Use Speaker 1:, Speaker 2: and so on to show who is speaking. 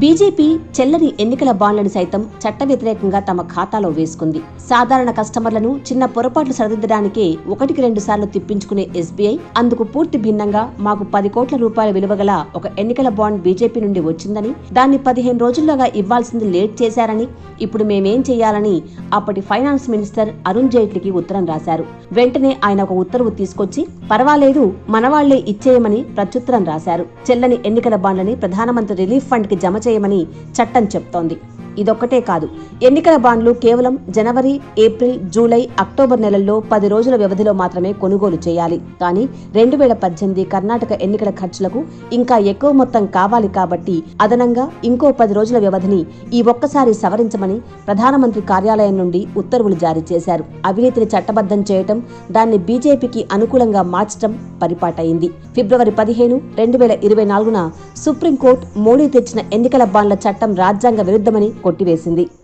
Speaker 1: BJP చెల్లని ఎన్నికల బాండ్లను సైతం చట్ట వ్యతిరేకంగా తమ ఖాతాలో వేసుకుంది. సాధారణ కస్టమర్లను చిన్న పొరపాట్లు సరిదిద్దడానికే ఒకటికి రెండు సార్లు తిప్పించుకునే ఎస్బీఐ అందుకు పూర్తి భిన్నంగా మాకు పది కోట్ల రూపాయల విలువగల ఒక ఎన్నికల బాండ్ బీజేపీ నుండి వచ్చిందని దాన్ని పదిహేను రోజుల్లోగా ఇవ్వాల్సింది లేట్ చేశారని ఇప్పుడు మేమేం చేయాలని అప్పటి ఫైనాన్స్ మినిస్టర్ అరుణ్ జైట్లీకి ఉత్తరం రాశారు. వెంటనే ఆయన ఒక ఉత్తర్వు తీసుకొచ్చి పర్వాలేదు మనవాళ్ళే ఇచ్చేయమని ప్రత్యుత్తరం రాశారు. చెల్లని ఎన్నికల బాండ్లని ప్రధానమంత్రి రిలీఫ్ ఫండ్కి జమ చేయమని చట్టం చెప్తోంది. ఇదొక్కటే కాదు. ఎన్నికల బాండ్లు కేవలం జనవరి ఏప్రిల్ జూలై అక్టోబర్ నెలల్లో పది రోజుల వ్యవధిలో మాత్రమే కొనుగోలు చేయాలి. కానీ రెండు వేల పద్దెనిమిది కర్ణాటక ఎన్నికల ఖర్చులకు ఇంకా ఎక్కువ మొత్తం కావాలి కాబట్టి అదనంగా ఇంకో పది రోజుల వ్యవధిని ఈ ఒక్కసారి సవరించమని ప్రధానమంత్రి కార్యాలయం నుండి ఉత్తర్వులు జారీ చేశారు. అవినీతిని చట్టబద్ధం చేయటం దాన్ని బీజేపీకి అనుకూలంగా మార్చడం పరిపాటైంది. ఫిబ్రవరి పదిహేను రెండు వేల ఇరవై నాలుగున సుప్రీంకోర్టు మోడీ తెచ్చిన ఎన్నికల బాండ్ల చట్టం రాజ్యాంగ విరుద్ధమని కొట్టివేసింది.